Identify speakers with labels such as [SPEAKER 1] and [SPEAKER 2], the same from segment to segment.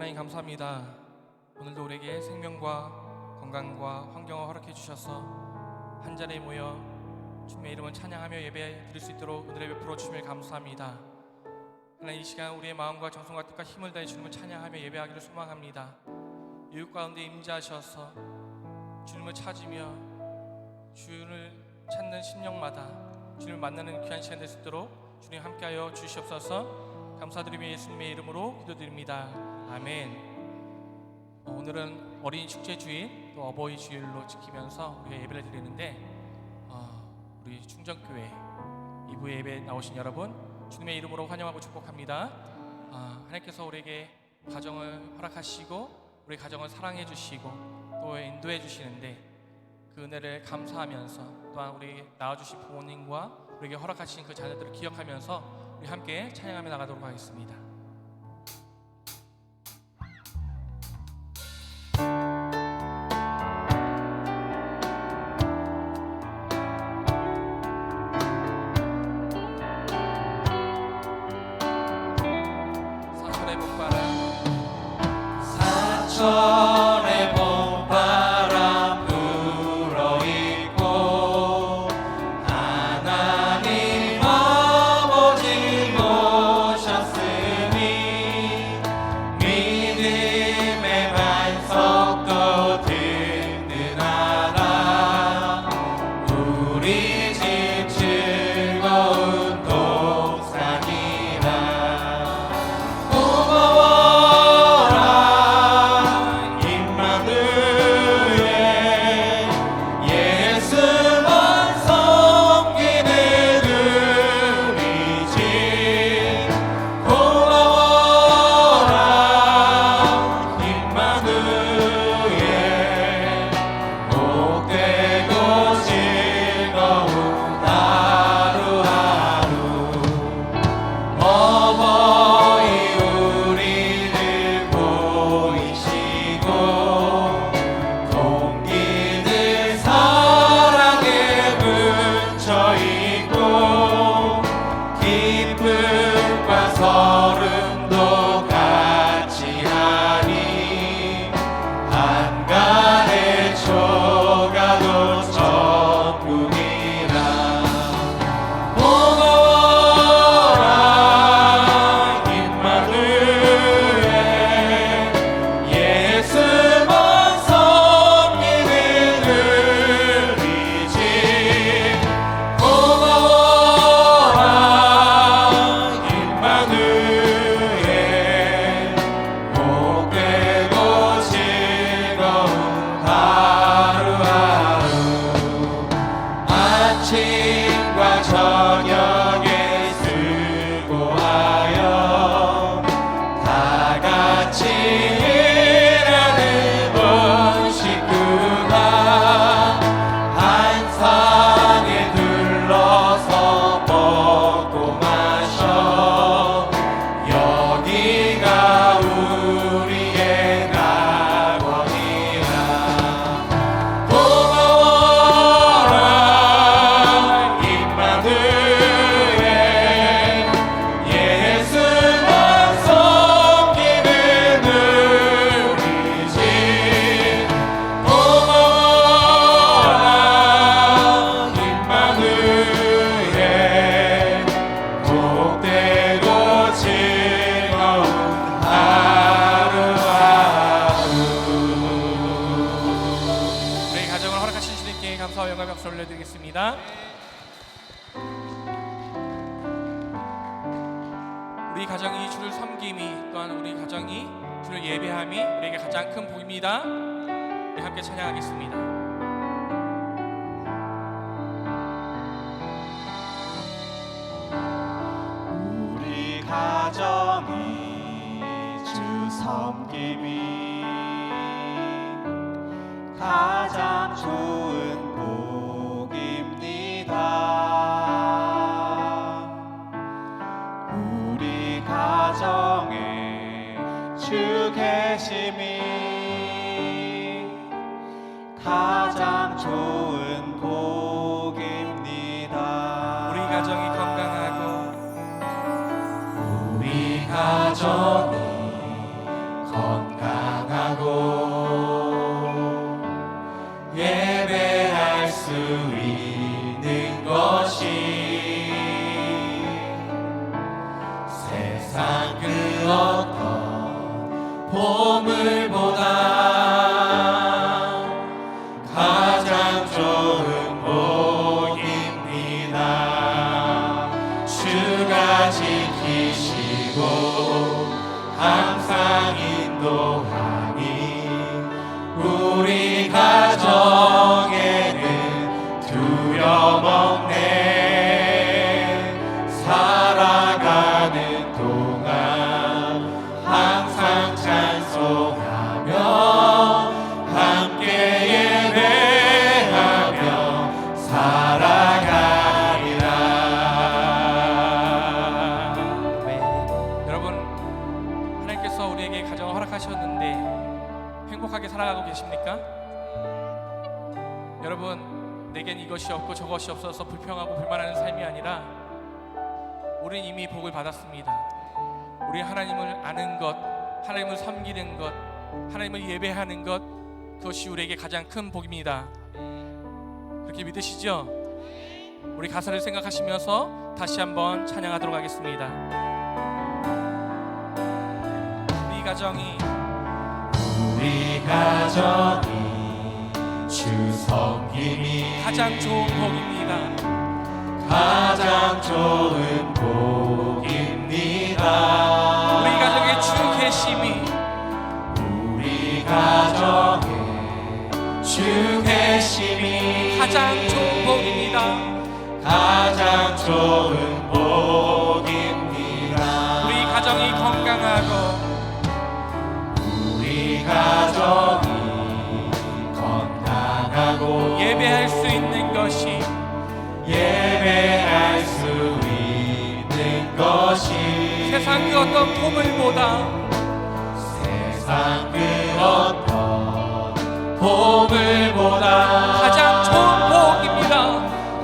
[SPEAKER 1] 하나님 감사합니다. 오늘도 우리에게 생명과 건강과 환경을 허락해 주셔서 한 자리에 모여 주님의 이름을 찬양하며 예배 드릴 수 있도록 은혜를 베풀어 주심을 감사합니다. 하나님 이 시간 우리의 마음과 정성과 뜻과 힘을 다해 주님을 찬양하며 예배하기를 소망합니다. 이웃 가운데 임재하셔서 주님을 찾으며 주를 찾는 심령마다 주님을 만나는 귀한 시간 될 수 있도록 주님 함께하여 주시옵소서 감사드리며 예수님의 이름으로 기도드립니다. 아멘. 어, 오늘은 어린이 축제 주일 또 어버이 주일로 지키면서 우리가 예배를 드리는데 어, 우리 충정교회 이부 예배 나오신 여러분 주님의 이름으로 환영하고 축복합니다. 아, 하나님께서 우리에게 가정을 허락하시고 우리 가정을 사랑해 주시고 또 인도해 주시는데 그 은혜를 감사하면서 또한 우리 낳아주신 부모님과 우리에게 허락하신 그 자녀들을 기억하면서 우리 함께 찬양하며 나가도록 하겠습니다. 가정이 주를 섬김이 또한 우리 가정이 주를 예배함이 우리에게 가장 큰 복입니다. 우리 함께 찬양하겠습니다.
[SPEAKER 2] 우리 가정이 주 섬김이 가장 좋은 하심이 가장 좋은 복입니다.
[SPEAKER 1] 우리 가정이 건강하고
[SPEAKER 2] 우리 가정이 건강하고 예배할 수 있는 것이 세상 끝.
[SPEAKER 1] 보물보다 가장 좋은 복입니다. 주가 지키시고 항상 인도하니 우리 가정에는 두려움 없네 살아가는 동안
[SPEAKER 2] 이것이 없고 저것이 없어서 불평하고 불만하는 삶이 아니라 우린 이미 복을 받았습니다. 우리 하나님을 아는 것, 하나님을 섬기는 것, 하나님을 예배하는 것 그것이 우리에게 가장 큰 복입니다. 그렇게 믿으시죠? 우리 가사를 생각하시면서 다시 한번 찬양하도록 하겠습니다. 우리 가정이
[SPEAKER 1] 우리 가정이 주 섬김이
[SPEAKER 2] 가장 좋은 복입니다.
[SPEAKER 1] 가장 좋은 복입니다.
[SPEAKER 2] 우리 가정의 주 계심이
[SPEAKER 1] 우리 가정에 주 계심이
[SPEAKER 2] 가장 좋은 복입니다.
[SPEAKER 1] 가장 좋은 복입니다.
[SPEAKER 2] 우리 가정이 건강하고
[SPEAKER 1] 우리 가정
[SPEAKER 2] 것이 세상 그 어떤 보물보다
[SPEAKER 1] 세상 그 어떤 보물보다
[SPEAKER 2] 가장 좋은 복입니다.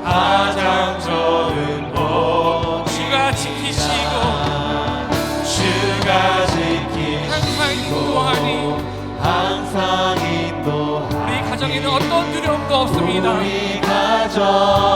[SPEAKER 1] 가장 좋은 복
[SPEAKER 2] 주가 지키시고
[SPEAKER 1] 주가 지키시고
[SPEAKER 2] 항상 인도하니
[SPEAKER 1] 항상 인도하니
[SPEAKER 2] 우리 가정에는 어떤 두려움도 없습니다.
[SPEAKER 1] 우리 가정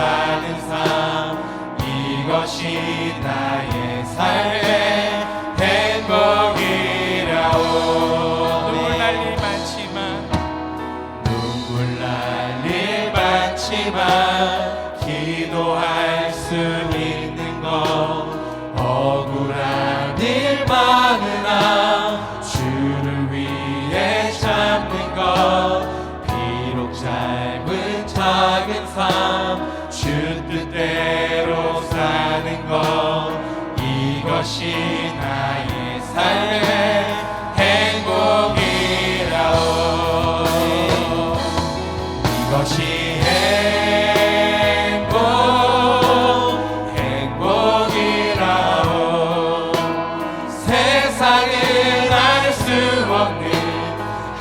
[SPEAKER 1] 수 없는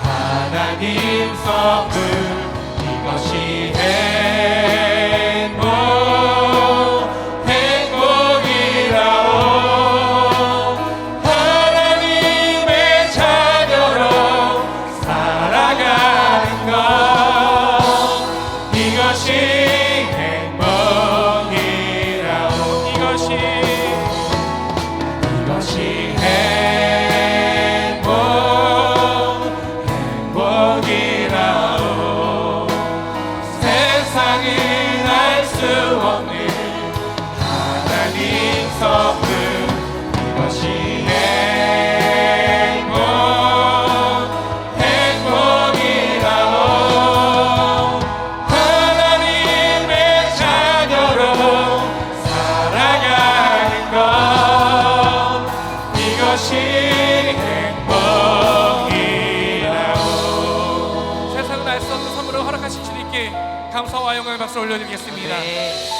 [SPEAKER 1] 하나님
[SPEAKER 2] 성품 감사와 영광의 박수 올려드리겠습니다.
[SPEAKER 3] 무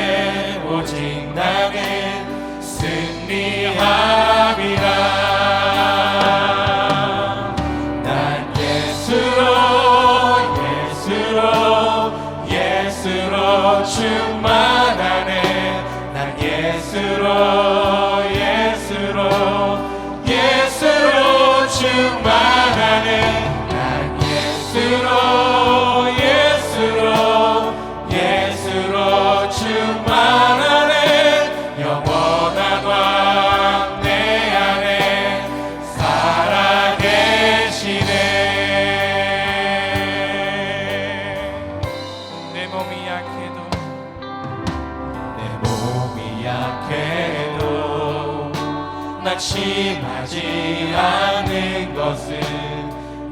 [SPEAKER 1] 낙심하지 않는 것은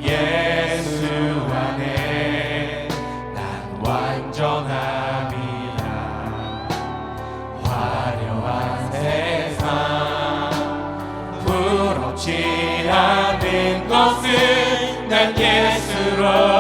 [SPEAKER 1] 예수 안에 난 완전함이라. 화려한 세상 부럽지 않은 것은 난 예수로